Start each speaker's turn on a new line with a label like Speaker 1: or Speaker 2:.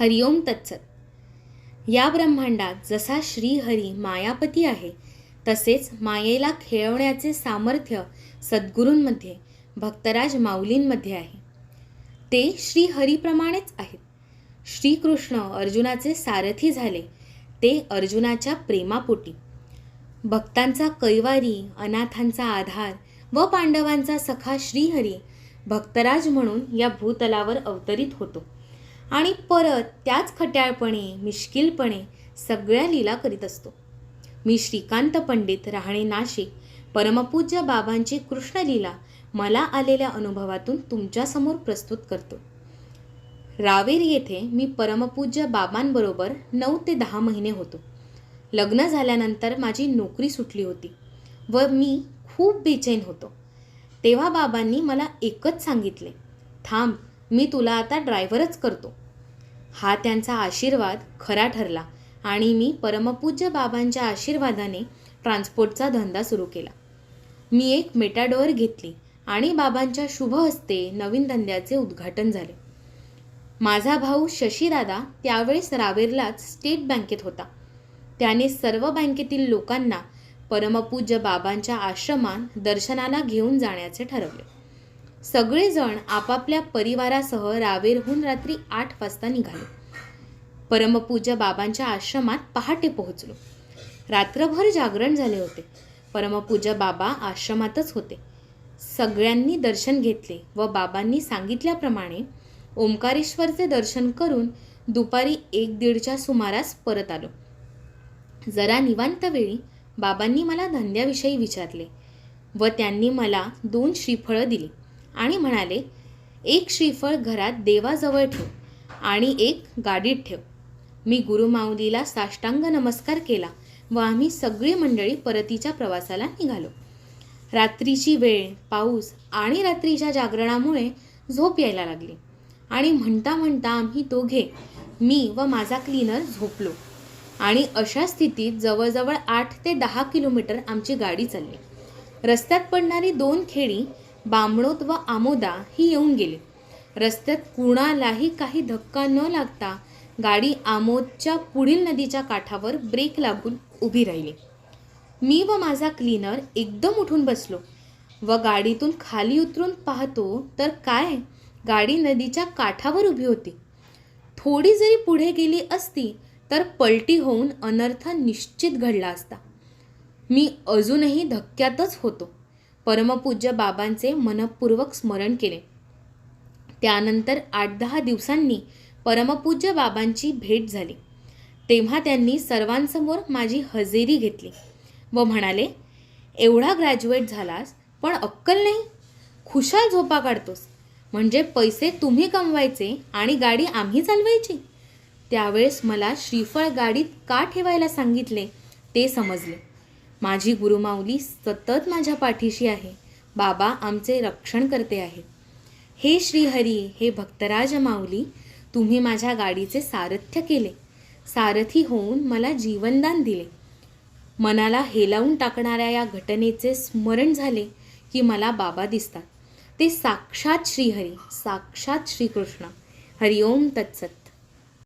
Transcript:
Speaker 1: हरिओम तत्सत. या ब्रह्मांडात जसा श्रीहरी मायापती आहे तसेच मायेला खेळवण्याचे सामर्थ्य सद्गुरूंमध्ये भक्तराज माऊलींमध्ये आहे. ते श्रीहरीप्रमाणेच आहेत. श्रीकृष्ण अर्जुनाचे सारथी झाले ते अर्जुनाच्या प्रेमापोटी. भक्तांचा कैवारी अनाथांचा आधार व पांडवांचा सखा श्रीहरी भक्तराज म्हणून या भूतलावर अवतरित होतो. आणि परत त्याच खट्याळपणे मिश्किलपणे सगळ्या लीला करीत असतो. मी श्रीकांत पंडित राहणे नाशिक परमपूज्य बाबांची कृष्णलीला मला आलेल्या अनुभवातून तुमच्यासमोर प्रस्तुत करतो. रावेर येथे मी परमपूज्य बाबांबरोबर नऊ ते दहा महिने होतो. लग्न झाल्यानंतर माझी नोकरी सुटली होती व मी खूप बेचैन होतो. तेव्हा बाबांनी मला एकच सांगितले थांब मी तुला आता ड्रायव्हरच करतो. हा त्यांचा आशीर्वाद खरा ठरला आणि मी परमपूज्य बाबांच्या आशीर्वादाने ट्रान्सपोर्टचा धंदा सुरू केला. मी एक मेटाडोअर घेतली आणि बाबांच्या शुभ हस्ते नवीन धंद्याचे उद्घाटन झाले. माझा भाऊ शशीदादा त्यावेळेस रावेरलाच स्टेट बँकेत होता. त्याने सर्व बँकेतील लोकांना परमपूज्य बाबांच्या आश्रमात दर्शनाला घेऊन जाण्याचे ठरवले. सगळेजण आपापल्या परिवारासह रावेरहून रात्री आठ वाजता निघाले. परमपूज्य बाबांच्या आश्रमात पहाटे पोहोचलो. रात्रभर जागरण झाले होते. परमपूज्य बाबा आश्रमातच होते. सगळ्यांनी दर्शन घेतले व बाबांनी सांगितल्याप्रमाणे ओंकारेश्वरचे दर्शन करून दुपारी एक दीडच्या सुमारास परत आलो. जरा निवांत वेळी बाबांनी मला धंद्याविषयी विचारले व त्यांनी मला दोन श्रीफळं दिली. आणि म्हणाले एक श्रीफळ घरात देवाजवळ ठेव आणि एक गाडीत ठेव. मी गुरुमाऊलीला साष्टांग नमस्कार केला व आम्ही सगळी मंडळी परतीच्या प्रवासाला निघालो. रात्रीची वेळ पाऊस आणि रात्रीच्या जागरणामुळे झोप यायला लागली. आणि म्हणता म्हणता आम्ही दोघे मी व माझा क्लीनर झोपलो. आणि अशा स्थितीत जवळजवळ आठ ते दहा किलोमीटर आमची गाडी चालली. रस्त्यात पडणारी दोन खेडी बामणोत व आमोदा ही येऊन गेली. रस्त्यात कुणालाही काही धक्का न लागता गाडी आमोदच्या पुढील नदीच्या काठावर ब्रेक लागून उभी राहिली. मी व माझा क्लीनर एकदम उठून बसलो व गाडीतून खाली उतरून पाहतो तर काय? गाडी नदीच्या काठावर उभी होती. थोडी जरी पुढे गेली असती तर पलटी होऊन अनर्थ निश्चित घडला असता. मी अजूनही धक्क्यातच होतो. परमपूज्य बाबांचे मनपूर्वक स्मरण केले. त्यानंतर आठ दहा दिवसांनी परमपूज्य बाबांची भेट झाली. तेव्हा त्यांनी सर्वांसमोर माझी हजेरी घेतली व म्हणाले एवढा ग्रॅज्युएट झालास पण अक्कल नाही. खुशाल झोपा काढतोस. म्हणजे पैसे तुम्ही कमवायचे आणि गाडी आम्ही चालवायची त्यावेळेस मला श्रीफळ गाडीत का ठेवायला सांगितले ते समजले. माझी गुरुमाऊली सतत माझ्या पाठीशी आहे. बाबा आमचे रक्षण करते आहेत. हे श्रीहरी हे भक्तराज माऊली तुम्ही माझ्या गाडीचे सारथ्य केले. सारथी होऊन मला जीवनदान दिले. मनाला हेलावून टाकणाऱ्या या घटनेचे स्मरण झाले की मला बाबा दिसतात. ते साक्षात श्रीहरी साक्षात श्रीकृष्ण हरिओम तत्सत.